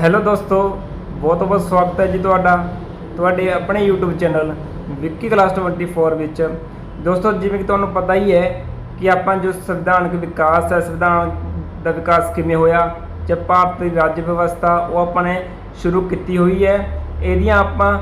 Hello ਦੋਸਤੋ, ਬਹੁਤ ਬਹੁਤ ਸਵਾਗਤ ਹੈ ਜੀ ਤੁਹਾਡਾ, ਤੁਹਾਡੇ ਆਪਣੇ YouTube ਚੈਨਲ ਵਿੱਕੀ ਕਲਾਸ 24 ਵਿੱਚ। ਦੋਸਤੋ, ਜਿਵੇਂ ਕਿ ਤੁਹਾਨੂੰ ਪਤਾ ਹੀ ਹੈ ਕਿ ਆਪਾਂ ਜੋ ਸੰਵਿਧਾਨਕ ਵਿਕਾਸ ਹੈ, ਸੰਵਿਧਾਨ ਦਾ ਵਿਕਾਸ ਕਿਵੇਂ ਹੋਇਆ, ਜਾਂ ਭਾਰਤ ਦੀ ਰਾਜ ਵਿਵਸਥਾ ਉਹ ਆਪਾਂ ਨੇ ਸ਼ੁਰੂ ਕੀਤੀ ਹੋਈ ਹੈ, ਇਹਦੀਆਂ ਆਪਾਂ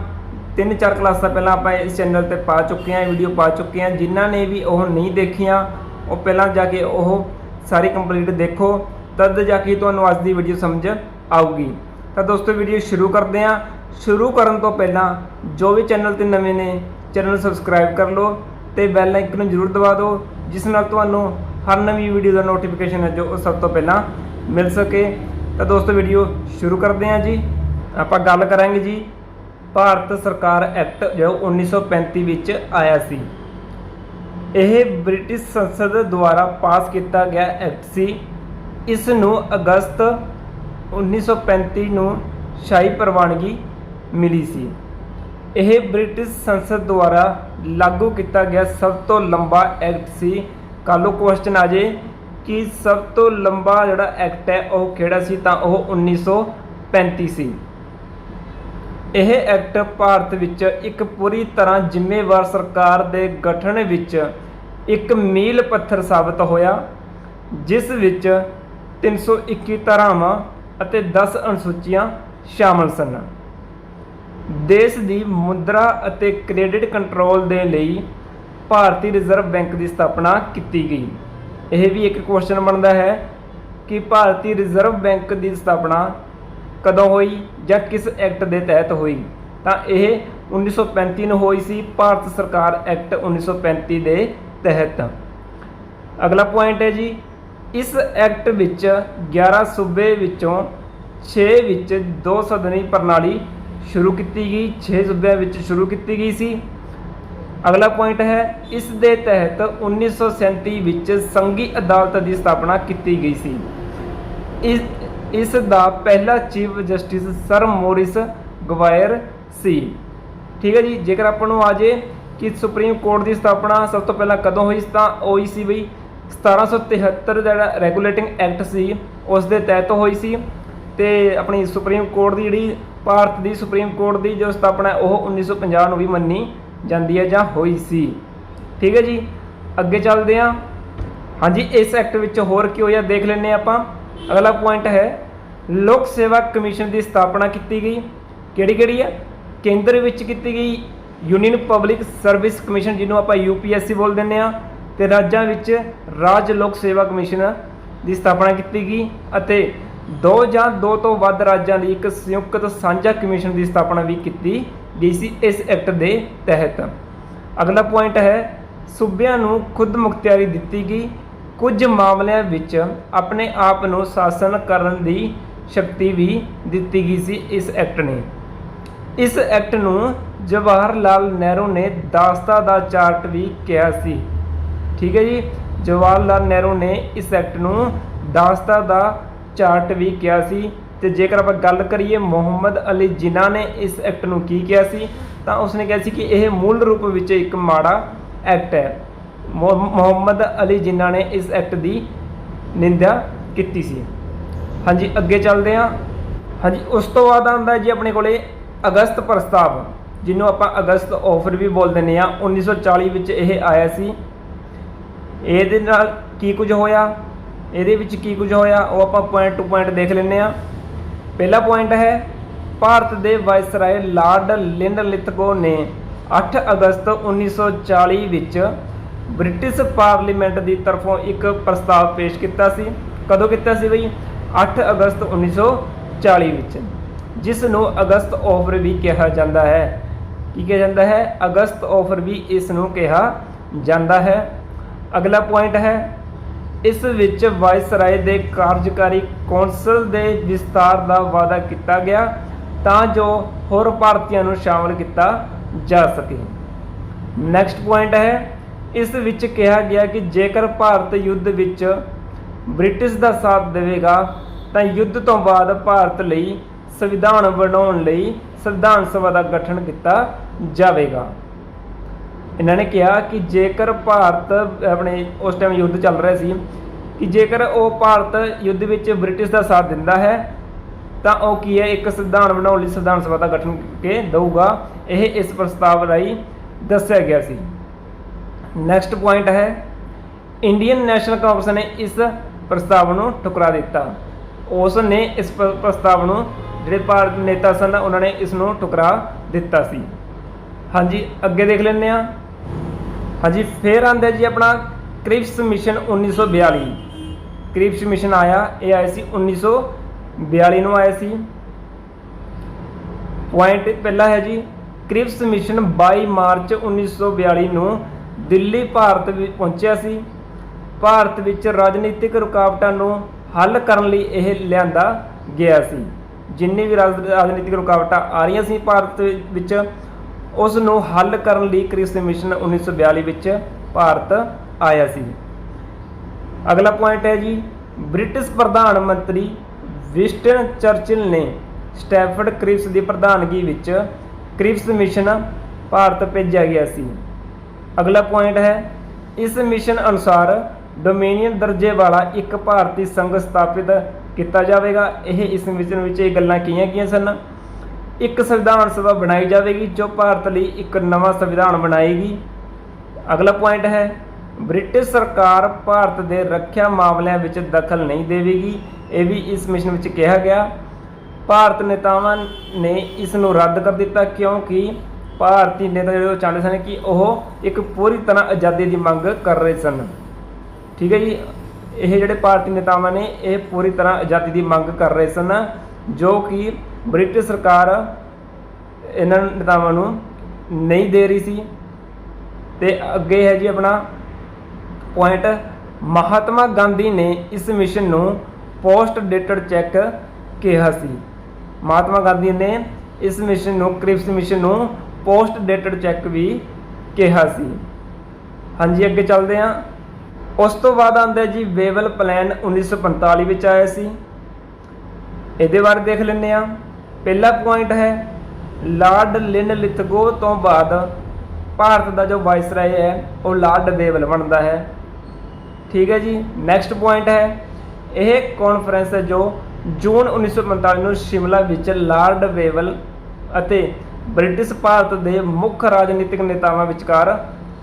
ਤਿੰਨ ਚਾਰ ਕਲਾਸਾਂ ਪਹਿਲਾਂ ਆਪਾਂ ਇਸ ਚੈਨਲ ਤੇ ਪਾ ਚੁੱਕੇ ਹਾਂ ਵੀਡੀਓ ਪਾ ਚੁੱਕੇ ਹਾਂ। ਜਿਨ੍ਹਾਂ ਨੇ ਵੀ ਉਹ ਨਹੀਂ ਦੇਖੀਆਂ, ਉਹ ਪਹਿਲਾਂ ਜਾ ਕੇ ਉਹ ਸਾਰੀ ਕੰਪਲੀਟ ਦੇਖੋ, ਤਦ ਜਾ ਕੇ ਤੁਹਾਨੂੰ ਅੱਜ ਦੀ ਵੀਡੀਓ ਸਮਝ ਆਊਗੀ। ਤਾਂ ਦੋਸਤੋ ਵੀਡੀਓ ਸ਼ੁਰੂ ਕਰਦੇ ਹਾਂ। ਸ਼ੁਰੂ ਕਰਨ ਤੋਂ ਪਹਿਲਾਂ ਜੋ ਵੀ ਚੈਨਲ ਤੇ ਨਵੇਂ ਨੇ ਚੈਨਲ ਨੂੰ ਸਬਸਕ੍ਰਾਈਬ ਕਰ ਲਓ ਤੇ ਬੈਲ ਆਈਕਨ ਨੂੰ ਜ਼ਰੂਰ ਦਬਾ ਦਿਓ, ਜਿਸ ਨਾਲ ਤੁਹਾਨੂੰ ਹਰ ਨਵੀਂ ਵੀਡੀਓ ਦਾ ਨੋਟੀਫਿਕੇਸ਼ਨ ਹੈ ਜੋ ਉਹ ਸਭ ਤੋਂ ਪਹਿਲਾਂ ਮਿਲ ਸਕੇ। ਤਾਂ ਦੋਸਤੋ ਵੀਡੀਓ ਸ਼ੁਰੂ ਕਰਦੇ ਹਾਂ ਜੀ। ਆਪਾਂ ਗੱਲ ਕਰਾਂਗੇ ਜੀ। ਭਾਰਤ ਸਰਕਾਰ ਐਕਟ ਜੋ 1935 ਵਿੱਚ ਆਇਆ ਸੀ। ਇਹ ਬ੍ਰਿਟਿਸ਼ ਸੰਸਦ ਦੁਆਰਾ ਪਾਸ ਕੀਤਾ ਗਿਆ ਐਕਟ ਸੀ। ਇਸ ਨੂੰ ਅਗਸਤ 1935 ਨੂੰ ਸ਼ਾਹੀ ਪ੍ਰਵਾਨਗੀ ਮਿਲੀ ਸੀ। ਇਹ ਬ੍ਰਿਟਿਸ਼ ਸੰਸਦ ਦੁਆਰਾ ਲਾਗੂ ਕੀਤਾ ਗਿਆ ਸਭ ਤੋਂ ਲੰਬਾ ਐਕਟ ਸੀ। ਕੱਲ੍ਹ ਨੂੰ ਕੁਐਸਚਨ ਆ ਜੇ? ਕਿ ਸਭ ਤੋਂ ਲੰਬਾ ਜਿਹੜਾ ਐਕਟ ਹੈ, ਉਹ ਕਿਹੜਾ ਸੀ? ਤਾਂ ਉਹ 1935 ਸੀ ਇਹ ਐਕਟ ਭਾਰਤ ਵਿੱਚ ਇੱਕ ਪੂਰੀ ਤਰ੍ਹਾਂ ਜ਼ਿੰਮੇਵਾਰ ਸਰਕਾਰ ਦੇ ਗਠਨ ਵਿੱਚ ਇੱਕ ਮੀਲ ਪੱਥਰ ਸਾਬਤ ਹੋਇਆ, ਜਿਸ ਵਿੱਚ 321 ਧਾਰਾਵਾਂ ਅਤੇ 10 ਅਨੁਸੂਚੀਆਂ ਸ਼ਾਮਲ ਸਨ। ਦੇਸ਼ ਦੀ ਮੁਦਰਾ ਅਤੇ ਕ੍ਰੈਡਿਟ ਕੰਟਰੋਲ ਦੇ ਲਈ ਭਾਰਤੀ ਰਿਜ਼ਰਵ ਬੈਂਕ ਦੀ ਸਥਾਪਨਾ ਕੀਤੀ ਗਈ। ਇਹ ਵੀ ਇੱਕ ਕੁਐਸਚਨ ਬਣਦਾ ਹੈ ਕਿ ਭਾਰਤੀ ਰਿਜ਼ਰਵ ਬੈਂਕ ਦੀ ਸਥਾਪਨਾ ਕਦੋਂ ਹੋਈ ਜਾਂ ਕਿਸ ਐਕਟ ਦੇ ਤਹਿਤ ਹੋਈ? ਤਾਂ ਇਹ 1935 ਨੂੰ ਹੋਈ ਸੀ, ਭਾਰਤ ਸਰਕਾਰ ਐਕਟ 1935 ਦੇ ਤਹਿਤ। ਅਗਲਾ ਪੁਆਇੰਟ ਹੈ ਜੀ ਇਸ ਐਕਟ ਵਿੱਚ 11 ਸੂਬੇ ਵਿੱਚੋਂ 6 ਵਿੱਚ ਦੋ ਸਦਨੀ ਪ੍ਰਣਾਲੀ ਸ਼ੁਰੂ ਕੀਤੀ ਗਈ 6 ਸੂਬਿਆਂ ਵਿੱਚ ਸ਼ੁਰੂ ਕੀਤੀ ਗਈ ਸੀ। ਅਗਲਾ ਪੁਆਇੰਟ ਹੈ, ਇਸ ਦੇ ਤਹਿਤ 1937 ਵਿੱਚ ਸੰਘੀ ਅਦਾਲਤ ਦੀ ਸਥਾਪਨਾ ਕੀਤੀ ਗਈ ਸੀ। ਇਸ ਇਸ ਦਾ ਪਹਿਲਾ chief justice sir Maurice Gwyer ਸੀ। ਠੀਕ ਹੈ ਜੀ, ਜੇਕਰ ਆਪਾਂ ਨੂੰ ਆ ਜੇ ਕਿ ਸੁਪਰੀਮ ਕੋਰਟ ਦੀ ਸਥਾਪਨਾ ਸਭ ਤੋਂ ਪਹਿਲਾਂ ਕਦੋਂ ਹੋਈ ਸੀ ਤਾਂ ਉਹ ਹੀ ਸੀ ਬਈ 1773 ਜਿਹੜਾ ਰੈਗੂਲੇਟਿੰਗ ਐਕਟ ਸੀ, ਉਸ ਦੇ ਤਹਿਤ ਹੋਈ ਸੀ ਤੇ ਆਪਣੀ ਸੁਪਰੀਮ ਕੋਰਟ ਦੀ ਜਿਹੜੀ ਭਾਰਤ ਦੀ ਸੁਪਰੀਮ ਕੋਰਟ ਦੀ ਜੋ ਸਥਾਪਨਾ ਹੈ, ਉਹ 1950 ਨੂੰ ਵੀ ਮੰਨੀ ਜਾਂਦੀ ਹੈ ਜਾਂ ਹੋਈ ਸੀ। ਠੀਕ ਹੈ ਜੀ? ਅੱਗੇ ਚੱਲਦੇ ਹਾਂ। ਹਾਂਜੀ, ਇਸ ਐਕਟ ਵਿੱਚ ਹੋਰ ਕੀ ਹੋਇਆ ਦੇਖ ਲੈਂਦੇ ਹਾਂ ਆਪਾਂ। ਅਗਲਾ ਪੁਆਇੰਟ ਹੈ, ਲੋਕ ਸੇਵਾ ਕਮਿਸ਼ਨ ਦੀ ਸਥਾਪਨਾ ਕੀਤੀ ਗਈ। ਕਿਹੜੀ ਕਿਹੜੀ ਹੈ? ਕੇਂਦਰ ਵਿੱਚ ਕੀਤੀ ਗਈ। ਯੂਨੀਅਨ ਪਬਲਿਕ ਸਰਵਿਸ ਕਮਿਸ਼ਨ ਜਿਹਨੂੰ ਆਪਾਂ ਯੂਪੀਐਸਸੀ ਬੋਲ ਦਿੰਦੇ ਆ ਤੇ ਰਾਜਾਂ ਵਿੱਚ ਰਾਜ ਲੋਕ ਸੇਵਾ ਕਮਿਸ਼ਨ ਦੀ ਸਥਾਪਨਾ ਕੀਤੀ ਗਈ ਅਤੇ ਦੋ ਜਾਂ ਦੋ ਤੋਂ ਵੱਧ ਰਾਜਾਂ ਲਈ ਇੱਕ ਸੰਯੁਕਤ ਸਾਂਝਾ ਕਮਿਸ਼ਨ ਦੀ ਸਥਾਪਨਾ ਵੀ ਕੀਤੀ ਗਈ ਸੀ ਇਸ ਐਕਟ ਦੇ ਤਹਿਤ। ਅਗਲਾ ਪੁਆਇੰਟ ਹੈ, ਸੂਬਿਆਂ ਨੂੰ ਖੁਦ ਮੁਖਤਿਆਰੀ ਦਿੱਤੀ ਗਈ ਕੁਝ ਮਾਮਲਿਆਂ ਵਿੱਚ ਆਪਣੇ ਆਪ ਨੂੰ ਸ਼ਾਸਨ ਕਰਨ ਦੀ ਸ਼ਕਤੀ ਵੀ ਦਿੱਤੀ ਗਈ ਸੀ ਇਸ ਐਕਟ ਨੇ। ਇਸ ਐਕਟ ਨੂੰ ਜਵਾਹਰ ਲਾਲ ਨਹਿਰੂ ਨੇ ਦਾਸਤਾ ਦਾ ਚਾਰਟ ਵੀ ਕਿਹਾ ਸੀ। ਠੀਕ ਹੈ ਜੀ। ਜਵਾਹਰ ਲਾਲ ਨਹਿਰੂ ਨੇ ਇਸ ਐਕਟ ਨੂੰ ਦਾਸਤਾ ਦਾ ਚਾਰਟ ਵੀ ਕਿਹਾ ਸੀ ਤੇ ਜੇਕਰ ਆਪਾਂ ਗੱਲ ਕਰੀਏ ਮੁਹੰਮਦ ਅਲੀ ਜਿਨਾ ਨੇ ਇਸ ਐਕਟ ਨੂੰ ਕੀ ਕਿਹਾ ਸੀ, ਤਾਂ ਉਸਨੇ ਕਿਹਾ ਸੀ ਕਿ ਇਹ ਮੂਲ ਰੂਪ ਵਿੱਚ ਇੱਕ ਮਾੜਾ ਐਕਟ ਹੈ। ਮੁਹੰਮਦ ਅਲੀ ਜਿਨਾ ਨੇ ਇਸ ਐਕਟ ਦੀ ਨਿੰਦਿਆ ਕੀਤੀ ਸੀ। ਹਾਂਜੀ, ਅੱਗੇ ਚੱਲਦੇ ਹਾਂ। ਹਾਂਜੀ, ਉਸ ਤੋਂ ਬਾਅਦ ਆਉਂਦਾ ਜੀ ਆਪਣੇ ਕੋਲੇ ਅਗਸਤ ਪ੍ਰਸਤਾਵ, ਜਿਹਨੂੰ ਆਪਾਂ ਅਗਸਤ ਆਫਰ ਵੀ ਬੋਲ ਦਿੰਦੇ ਆ। 1940 ਵਿੱਚ ਇਹ ਆਇਆ ਸੀ। ਇਹਦੇ ਨਾਲ ਕੀ ਕੁਝ ਹੋਇਆ? ਇਹਦੇ ਵਿੱਚ ਕੀ ਕੁਝ ਹੋਇਆ? ਉਹ ਆਪਾਂ ਪੁਆਇੰਟ ਟੂ ਪੁਆਇੰਟ ਦੇਖ ਲੈਂਦੇ ਆ ਪਹਿਲਾ ਪੁਆਇੰਟ ਹੈ, ਭਾਰਤ ਦੇ ਵਾਇਸਰਾਏ ਲਾਰਡ ਲਿੰਡਲਿਥਗੋ ਨੇ 8 ਅਗਸਤ 1940 ਵਿੱਚ ਬ੍ਰਿਟਿਸ਼ ਪਾਰਲੀਮੈਂਟ ਦੀ ਤਰਫੋਂ ਇੱਕ ਪ੍ਰਸਤਾਵ ਪੇਸ਼ ਕੀਤਾ ਸੀ। ਕਦੋਂ ਕੀਤਾ ਸੀ ਬਈ? 8 ਅਗਸਤ 1940 ਵਿੱਚ। ਜਿਸ ਨੂੰ ਅਗਸਤ ਆਫਰ ਵੀ ਕਿਹਾ ਜਾਂਦਾ ਹੈ। ਕੀ ਕਿਹਾ ਜਾਂਦਾ ਹੈ? ਅਗਸਤ ਆਫਰ ਵੀ ਇਸ ਨੂੰ ਕਿਹਾ ਜਾਂਦਾ ਹੈ। ਅਗਲਾ ਪੁਆਇੰਟ ਹੈ। ਇਸ ਵਿੱਚ ਵਾਇਸਰਾਏ ਦੇ ਕਾਰਜਕਾਰੀ ਕੌਂਸਲ ਦੇ ਵਿਸਤਾਰ ਦਾ ਵਾਅਦਾ ਕੀਤਾ ਗਿਆ ਤਾਂ ਜੋ ਹੋਰ ਭਾਰਤੀਆਂ ਨੂੰ ਸ਼ਾਮਲ ਕੀਤਾ ਜਾ ਸਕੇ। ਨੈਕਸਟ ਪੁਆਇੰਟ ਹੈ। ਇਸ ਵਿੱਚ ਕਿਹਾ ਗਿਆ ਕਿ ਜੇਕਰ ਭਾਰਤ ਯੁੱਧ ਵਿੱਚ ਬ੍ਰਿਟਿਸ਼ ਦਾ ਸਾਥ ਦੇਵੇਗਾ, ਤਾਂ ਯੁੱਧ ਤੋਂ ਬਾਅਦ ਭਾਰਤ ਲਈ ਸੰਵਿਧਾਨ ਬਣਾਉਣ ਲਈ ਸੰਵਿਧਾਨ ਸਭਾ ਦਾ ਗਠਨ ਕੀਤਾ ਜਾਵੇਗਾ। ਇਹਨਾਂ ਨੇ ਕਿਹਾ ਕਿ ਜੇਕਰ ਭਾਰਤ ਆਪਣੇ ਉਸ ਟਾਈਮ ਯੁੱਧ ਚੱਲ ਰਿਹਾ ਸੀ, ਕਿ ਜੇਕਰ ਉਹ ਭਾਰਤ ਯੁੱਧ ਵਿੱਚ ਬ੍ਰਿਟਿਸ਼ ਦਾ ਸਾਥ ਦਿੰਦਾ ਹੈ, ਤਾਂ ਉਹ ਕੀ ਹੈ? ਇੱਕ ਸੰਵਿਧਾਨ ਬਣਾਉਣ ਲਈ ਸੰਵਿਧਾਨ ਸਭਾ ਦਾ ਗਠਨ ਕੇ ਦਊਗਾ। ਇਹ ਇਸ ਪ੍ਰਸਤਾਵ ਰਾਹੀਂ ਦੱਸਿਆ ਗਿਆ ਸੀ। ਨੈਕਸਟ ਪੁਆਇੰਟ ਹੈ ਇੰਡੀਅਨ ਨੈਸ਼ਨਲ ਕਾਂਗਰਸ ਨੇ ਇਸ ਪ੍ਰਸਤਾਵ ਨੂੰ ਠੁਕਰਾ ਦਿੱਤਾ। ਉਸ ਨੇ ਇਸ ਪ੍ਰਸਤਾਵ ਨੂੰ ਜਿਹੜੇ ਭਾਰਤ ਨੇਤਾ ਸਨ, ਉਹਨਾਂ ਨੇ ਇਸ ਨੂੰ ਠੁਕਰਾ ਦਿੱਤਾ ਸੀ। ਹਾਂਜੀ, ਅੱਗੇ ਦੇਖ ਲੈਂਦੇ ਆ ਹਾਂਜੀ, ਫੇਰ ਆਂਦਾ ਜੀ ਆਪਣਾ ਕ੍ਰਿਪਸ ਮਿਸ਼ਨ 1942 ਕ੍ਰਿਪਸ ਮਿਸ਼ਨ ਆਇਆ, ਇਹ ਆਇਆ ਸੀ 1942 ਨੂੰ ਆਇਆ ਸੀ। ਪੁਆਇੰਟ ਪਹਿਲਾ ਹੈ ਜੀ, ਕ੍ਰਿਪਸ ਮਿਸ਼ਨ 22 ਮਾਰਚ 1942 ਨੂੰ ਦਿੱਲੀ, ਭਾਰਤ ਵਿੱਚ ਪਹੁੰਚਿਆ ਸੀ। ਭਾਰਤ ਵਿੱਚ ਰਾਜਨੀਤਿਕ ਰੁਕਾਵਟਾਂ ਨੂੰ ਹੱਲ ਕਰਨ ਲਈ ਇਹ ਲਿਆਂਦਾ ਗਿਆ ਸੀ। ਜਿੰਨੀ ਵੀ ਰਾਜ- ਰਾਜਨੀਤਿਕ ਰੁਕਾਵਟਾਂ ਆ ਰਹੀਆਂ ਸੀ ਭਾਰਤ ਵਿੱਚ ਉਸ ਨੂੰ ਹੱਲ ਕਰਨ ਲਈ ਕ੍ਰਿਸ ਮਿਸ਼ਨ 1942 ਵਿੱਚ ਭਾਰਤ ਆਇਆ ਸੀ। ਅਗਲਾ ਪੁਆਇੰਟ ਹੈ ਜੀ, ਬ੍ਰਿਟਿਸ਼ ਪ੍ਰਧਾਨ ਮੰਤਰੀ ਵਿਸਟਨ ਚਰਚਿਲ ਨੇ ਸਟੈਫਰਡ ਕ੍ਰਿਪਸ ਦੀ ਪ੍ਰਧਾਨਗੀ ਵਿੱਚ ਕ੍ਰਿਪਸ ਮਿਸ਼ਨ ਭਾਰਤ ਭੇਜਿਆ ਗਿਆ ਸੀ। ਅਗਲਾ ਪੁਆਇੰਟ ਹੈ, ਇਸ ਮਿਸ਼ਨ ਅਨੁਸਾਰ ਡੋਮੇਨੀਅਨ ਦਰਜੇ ਵਾਲਾ ਇੱਕ ਭਾਰਤੀ ਸੰਘ ਸਥਾਪਿਤ ਕੀਤਾ ਜਾਵੇਗਾ। ਇਹ ਇਸ ਮਿਸ਼ਨ ਵਿੱਚ ਇਹ ਗੱਲਾਂ ਕੀਆਂ ਗਈਆਂ ਸਨ? ਇੱਕ ਸੰਵਿਧਾਨ ਸਭਾ ਬਣਾਈ ਜਾਵੇਗੀ ਜੋ ਭਾਰਤ ਲਈ ਇੱਕ ਨਵਾਂ ਸੰਵਿਧਾਨ ਬਣਾਏਗੀ। ਅਗਲਾ ਪੁਆਇੰਟ ਹੈ, ਬ੍ਰਿਟਿਸ਼ ਸਰਕਾਰ ਭਾਰਤ ਦੇ ਰੱਖਿਆ ਮਾਮਲਿਆਂ ਵਿੱਚ ਦਖਲ ਨਹੀਂ ਦੇਵੇਗੀ। ਇਹ ਵੀ ਇਸ ਮਿਸ਼ਨ ਵਿੱਚ ਕਿਹਾ ਗਿਆ। ਭਾਰਤ ਨੇਤਾਵਾਂ ਨੇ ਇਸ ਨੂੰ ਰੱਦ ਕਰ ਦਿੱਤਾ ਕਿਉਂਕਿ ਭਾਰਤੀ ਨੇਤਾ ਜਿਹੜੇ ਉਹ ਚਾਹੁੰਦੇ ਸਨ ਕਿ ਉਹ ਇੱਕ ਪੂਰੀ ਤਰ੍ਹਾਂ ਆਜ਼ਾਦੀ ਦੀ ਮੰਗ ਕਰ ਰਹੇ ਸਨ। ਠੀਕ ਹੈ ਜੀ? ਇਹ ਜਿਹੜੇ ਭਾਰਤੀ ਨੇਤਾਵਾਂ ਨੇ, ਇਹ ਪੂਰੀ ਤਰ੍ਹਾਂ ਆਜ਼ਾਦੀ ਦੀ ਮੰਗ ਕਰ ਰਹੇ ਸਨ, ਜੋ ਕਿ ਬ੍ਰਿਟਿਸ਼ ਸਰਕਾਰ ਇਹਨਾਂ ਨੇਤਾਵਾਂ ਨੂੰ ਨਹੀਂ ਦੇ ਰਹੀ ਸੀ ਤੇ ਅੱਗੇ ਹੈ ਜੀ ਆਪਣਾ ਪੁਆਇੰਟ ਮਹਾਤਮਾ ਗਾਂਧੀ ਨੇ ਇਸ ਮਿਸ਼ਨ ਨੂੰ ਪੋਸਟ ਡੇਟਡ ਚੈੱਕ ਕਿਹਾ ਸੀ। ਮਹਾਤਮਾ ਗਾਂਧੀ ਨੇ ਇਸ ਮਿਸ਼ਨ ਨੂੰ ਕ੍ਰਿਪਸ ਮਿਸ਼ਨ ਨੂੰ ਪੋਸਟ ਡੇਟਡ ਚੈੱਕ ਵੀ ਕਿਹਾ ਸੀ। ਹਾਂਜੀ, ਅੱਗੇ ਚੱਲਦੇ ਹਾਂ। ਉਸ ਤੋਂ ਬਾਅਦ ਆਉਂਦਾ ਜੀ ਵੇਵਲ ਪਲਾਨ 1945 ਵਿੱਚ ਆਇਆ ਸੀ। ਇਹਦੇ ਬਾਰੇ ਦੇਖ ਲੈਂਦੇ ਆ ਪਹਿਲਾ ਪੁਆਇੰਟ ਹੈ, ਲਾਰਡ ਲਿਨ ਲਿਥਗੋ ਤੋਂ ਬਾਅਦ ਭਾਰਤ ਦਾ ਜੋ ਵਾਇਸਰਾਏ ਹੈ, ਉਹ ਲਾਰਡ ਬੇਵਲ ਬਣਦਾ ਹੈ। ਠੀਕ ਹੈ ਜੀ ਨੈਕਸਟ ਪੁਆਇੰਟ ਹੈ, ਇਹ ਕਾਨਫਰੰਸ ਹੈ ਜੋ ਜੂਨ 1945 ਨੂੰ ਸ਼ਿਮਲਾ ਵਿੱਚ ਲਾਰਡ ਬੇਵਲ ਅਤੇ ਬ੍ਰਿਟਿਸ਼ ਭਾਰਤ ਦੇ ਮੁੱਖ ਰਾਜਨੀਤਿਕ ਨੇਤਾਵਾਂ ਵਿਚਕਾਰ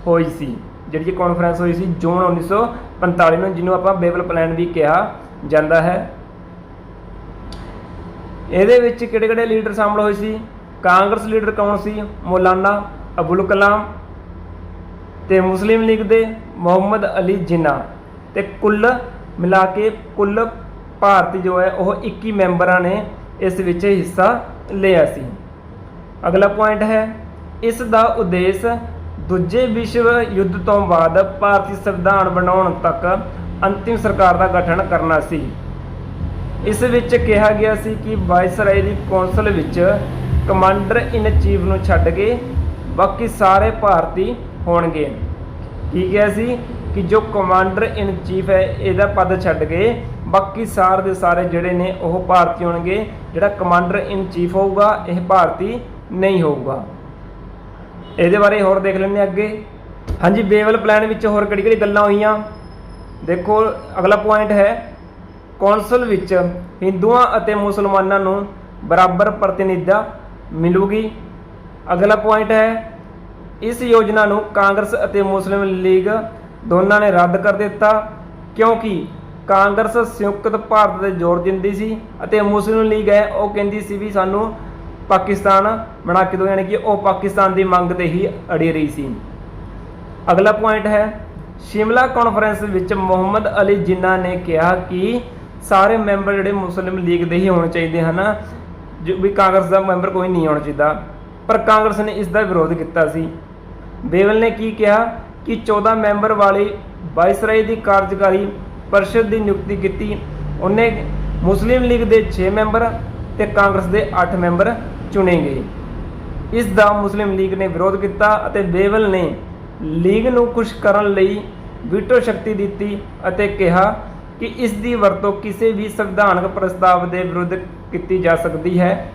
ਹੋਈ ਸੀ। ਜਿਹੜੀ ਇਹ ਕਾਨਫਰੰਸ ਹੋਈ ਸੀ ਜੂਨ 1945 ਨੂੰ, ਜਿਹਨੂੰ ਆਪਾਂ ਬੇਵਲ ਪਲਾਨ ਵੀ ਕਿਹਾ ਜਾਂਦਾ ਹੈ। ਇਹਦੇ ਵਿੱਚ ਕਿਹੜੇ ਕਿਹੜੇ ਲੀਡਰ ਸ਼ਾਮਲ ਹੋਏ ਸੀ? ਕਾਂਗਰਸ ਲੀਡਰ ਕੌਣ ਸੀ? ਮੌਲਾਨਾ ਅਬੁਲ ਕਲਾਮ ਤੇ ਮੁਸਲਿਮ ਲੀਗ ਦੇ ਮੁਹੰਮਦ ਅਲੀ ਜਿਨਾ। ਤੇ ਕੁੱਲ ਮਿਲਾ ਕੇ ਕੁੱਲ ਭਾਰਤੀ ਜੋ ਹੈ, ਉਹ 21 ਮੈਂਬਰਾਂ ਨੇ ਇਸ ਵਿੱਚ ਹਿੱਸਾ ਲਿਆ ਸੀ। ਅਗਲਾ ਪੁਆਇੰਟ ਹੈ, ਇਸ ਦਾ ਉਦੇਸ਼ ਦੂਜੇ ਵਿਸ਼ਵ ਯੁੱਧ ਤੋਂ ਬਾਅਦ ਭਾਰਤੀ ਸੰਵਿਧਾਨ ਬਣਾਉਣ ਤੱਕ ਅੰਤਿਮ ਸਰਕਾਰ ਦਾ ਗਠਨ ਕਰਨਾ ਸੀ। ਇਸ ਵਿੱਚ ਕਿਹਾ ਗਿਆ ਸੀ ਕਿ ਵਾਇਸਰਾਏ ਦੀ ਕੌਂਸਲ ਵਿੱਚ ਕਮਾਂਡਰ ਇਨ ਚੀਫ ਨੂੰ ਛੱਡ ਕੇ ਬਾਕੀ ਸਾਰੇ ਭਾਰਤੀ ਹੋਣਗੇ। ਕੀ ਕਿਹਾ ਸੀ ਕਿ ਜੋ ਕਮਾਂਡਰ ਇਨ ਚੀਫ ਹੈ, ਇਹਦਾ ਪਦ ਛੱਡ ਕੇ ਬਾਕੀ ਸਾਰ ਦੇ ਸਾਰੇ ਜਿਹੜੇ ਨੇ, ਉਹ ਭਾਰਤੀ ਹੋਣਗੇ। ਜਿਹੜਾ ਕਮਾਂਡਰ ਇਨ ਚੀਫ ਹੋਊਗਾ, ਇਹ ਭਾਰਤੀ ਨਹੀਂ ਹੋਊਗਾ। ਇਹਦੇ ਬਾਰੇ ਹੋਰ ਦੇਖ ਲੈਂਦੇ ਹਾਂ ਅੱਗੇ। ਹਾਂਜੀ, ਬੇਵਲ ਪਲਾਨ ਵਿੱਚ ਹੋਰ ਕਿਹੜੀ ਕਿਹੜੀ ਗੱਲਾਂ ਹੋਈਆਂ? ਦੇਖੋ, ਅਗਲਾ ਪੁਆਇੰਟ ਹੈ ਕੌਂਸਲ ਵਿੱਚ ਹਿੰਦੂਆਂ ਅਤੇ ਮੁਸਲਮਾਨਾਂ ਨੂੰ ਬਰਾਬਰ ਪ੍ਰਤੀਨਿਧਤਾ ਮਿਲੂਗੀ। ਅਗਲਾ ਪੁਆਇੰਟ ਹੈ, ਇਸ ਯੋਜਨਾ ਨੂੰ ਕਾਂਗਰਸ ਅਤੇ ਮੁਸਲਿਮ ਲੀਗ ਦੋਨਾਂ ਨੇ ਰੱਦ ਕਰ ਦਿੱਤਾ ਕਿਉਂਕਿ ਕਾਂਗਰਸ ਸੰਯੁਕਤ ਭਾਰਤ ਤੇ ਜ਼ੋਰ ਦਿੰਦੀ ਸੀ ਅਤੇ ਮੁਸਲਿਮ ਲੀਗ ਹੈ, ਉਹ ਕਹਿੰਦੀ ਸੀ ਵੀ ਸਾਨੂੰ ਪਾਕਿਸਤਾਨ ਬਣਾ ਕੇ ਦਿਓ, ਯਾਨੀ ਕਿ ਉਹ ਪਾਕਿਸਤਾਨ ਦੀ ਮੰਗ ਤੇ ਹੀ ਅੜੀ ਰਹੀ ਸੀ। ਅਗਲਾ ਪੁਆਇੰਟ ਹੈ, ਸ਼ਿਮਲਾ ਕਾਨਫਰੰਸ ਵਿੱਚ ਮੁਹੰਮਦ ਅਲੀ ਜਿੰਨਾ ਨੇ ਕਿਹਾ ਕਿ ਸਾਰੇ ਮੈਂਬਰ ਜਿਹੜੇ ਮੁਸਲਿਮ ਲੀਗ ਦੇ ਹੀ ਹੋਣੇ ਚਾਹੀਦੇ ਹਨ। ਜੋ ਵੀ ਕਾਂਗਰਸ ਦਾ ਮੈਂਬਰ ਕੋਈ ਨਹੀਂ ਹੋਣਾ ਚਾਹੀਦਾ। ਪਰ ਕਾਂਗਰਸ ਨੇ ਇਸ ਦਾ ਵਿਰੋਧ ਕੀਤਾ ਸੀ। ਬੇਵਲ ਨੇ ਕੀ ਕਿਹਾ ਕਿ 14 ਮੈਂਬਰ ਵਾਲੀ ਵਾਇਸਰਾਏ ਦੀ ਕਾਰਜਕਾਰੀ ਪਰਿਸ਼ਦ ਦੀ ਨਿਯੁਕਤੀ ਕੀਤੀ। ਉਹਨੇ ਮੁਸਲਿਮ ਲੀਗ ਦੇ 6 ਮੈਂਬਰ ਤੇ ਕਾਂਗਰਸ ਦੇ 8 ਮੈਂਬਰ ਚੁਣੇ ਗਏ। ਇਸ ਦਾ ਮੁਸਲਿਮ ਲੀਗ ਨੇ ਵਿਰੋਧ ਕੀਤਾ ਅਤੇ ਬੇਵਲ ਨੇ ਲੀਗ ਨੂੰ ਖੁਸ਼ ਕਰਨ ਲਈ ਵੀਟੋ ਸ਼ਕਤੀ ਦਿੱਤੀ ਅਤੇ ਕਿਹਾ ਕਿ ਇਸ ਦੀ ਵਰਤੋਂ ਕਿਸੇ ਵੀ ਸੰਵਿਧਾਨਕ ਪ੍ਰਸਤਾਵ ਦੇ ਵਿਰੁੱਧ ਕੀਤੀ ਜਾ ਸਕਦੀ ਹੈ।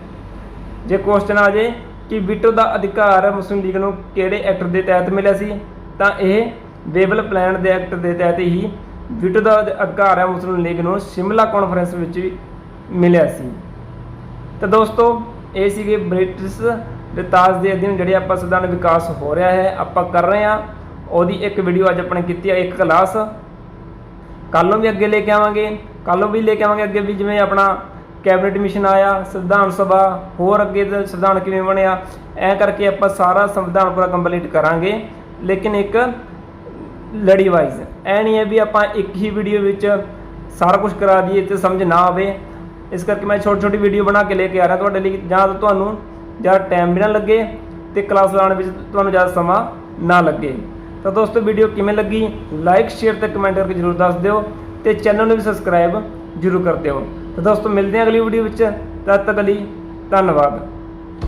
ਜੇ ਕੁਐਸਚਨ ਆ ਜੇ ਕਿ ਵੀਟੋ ਦਾ ਅਧਿਕਾਰ ਮੁਸਲਿਮ ਲੀਗ ਨੂੰ ਕਿਹੜੇ ਐਕਟ ਦੇ ਤਹਿਤ ਮਿਲਿਆ ਸੀ, ਤਾਂ ਇਹ ਵੇਵਲ ਪਲਾਨ ਦੇ ਐਕਟ ਦੇ ਤਹਿਤ ਹੀ ਵੀਟੋ ਦਾ ਅਧਿਕਾਰ ਹੈ ਮੁਸਲਿਮ ਲੀਗ ਨੂੰ ਸ਼ਿਮਲਾ ਕਾਨਫਰੰਸ ਵਿੱਚ ਵੀ ਮਿਲਿਆ ਸੀ। ਤਾਂ ਦੋਸਤੋ, ਇਹ ਸੀਗੇ ਬ੍ਰਿਟਿਸ਼ ਦੇ ਤਾਜ ਦੇ ਅਧੀਨ ਜਿਹੜੇ ਆਪਾਂ ਸੰਵਿਧਾਨ ਵਿਕਾਸ ਹੋ ਰਿਹਾ ਹੈ, ਆਪਾਂ ਕਰ ਰਹੇ ਹਾਂ। ਉਹਦੀ ਇੱਕ ਵੀਡੀਓ ਅੱਜ ਆਪਣੇ ਕੀਤੀ ਹੈ, ਇੱਕ ਕਲਾਸ ਕੱਲ ਨੂੰ ਵੀ ਅੱਗੇ ਲੈ ਕੇ ਆਵਾਂਗੇ ਕੱਲ ਨੂੰ ਵੀ ਲੈ ਕੇ ਆਵਾਂਗੇ ਅੱਗੇ ਵੀ ਜਿਵੇਂ ਆਪਣਾ ਕੈਬਨਿਟ ਮਿਸ਼ਨ ਆਇਆ, ਸੰਵਿਧਾਨ ਸਭਾ, ਹੋਰ ਅੱਗੇ ਦਾ ਸੰਵਿਧਾਨ ਕਿਵੇਂ ਬਣਿਆ, ਐ ਕਰਕੇ ਆਪਾਂ ਸਾਰਾ ਸੰਵਿਧਾਨ ਪੂਰਾ ਕੰਪਲੀਟ ਕਰਾਂਗੇ। ਲੇਕਿਨ ਇੱਕ ਲੜੀ ਵਾਈਜ਼, ਐ ਨਹੀਂ ਹੈ ਵੀ ਆਪਾਂ ਇੱਕ ਹੀ ਵੀਡੀਓ ਵਿੱਚ ਸਾਰਾ ਕੁਝ ਕਰਾ ਦਈਏ ਤੇ ਸਮਝ ਨਾ ਆਵੇ। ਇਸ ਕਰਕੇ ਮੈਂ ਛੋਟੀ ਛੋਟੀ ਵੀਡੀਓ ਬਣਾ ਕੇ ਲੈ ਕੇ ਆ ਰਿਹਾ ਤੁਹਾਡੇ ਲਈ, ਜਾਂ ਤਾਂ ਤੁਹਾਨੂੰ ਜ਼ਿਆਦਾ ਟਾਈਮ ਵੀ ਨਾ ਲੱਗੇ ਤੇ ਕਲਾਸ ਲਾਉਣ ਵਿੱਚ ਤੁਹਾਨੂੰ ਜ਼ਿਆਦਾ ਸਮਾਂ ਨਾ ਲੱਗੇ। ਤਾਂ ਦੋਸਤੋ ਵੀਡੀਓ ਕਿਵੇਂ ਲੱਗੀ? ਲਾਈਕ ਸ਼ੇਅਰ ਤੇ ਕਮੈਂਟ ਕਰਕੇ ਜਰੂਰ ਦੱਸ ਦਿਓ ਤੇ ਚੈਨਲ ਨੂੰ ਵੀ ਸਬਸਕ੍ਰਾਈਬ ਜਰੂਰ ਕਰ ਦਿਓ। ਤਾਂ ਦੋਸਤੋ ਮਿਲਦੇ ਹਾਂ ਅਗਲੀ ਵੀਡੀਓ ਵਿੱਚ। ਤਦ ਤੱਕ ਲਈ ਧੰਨਵਾਦ।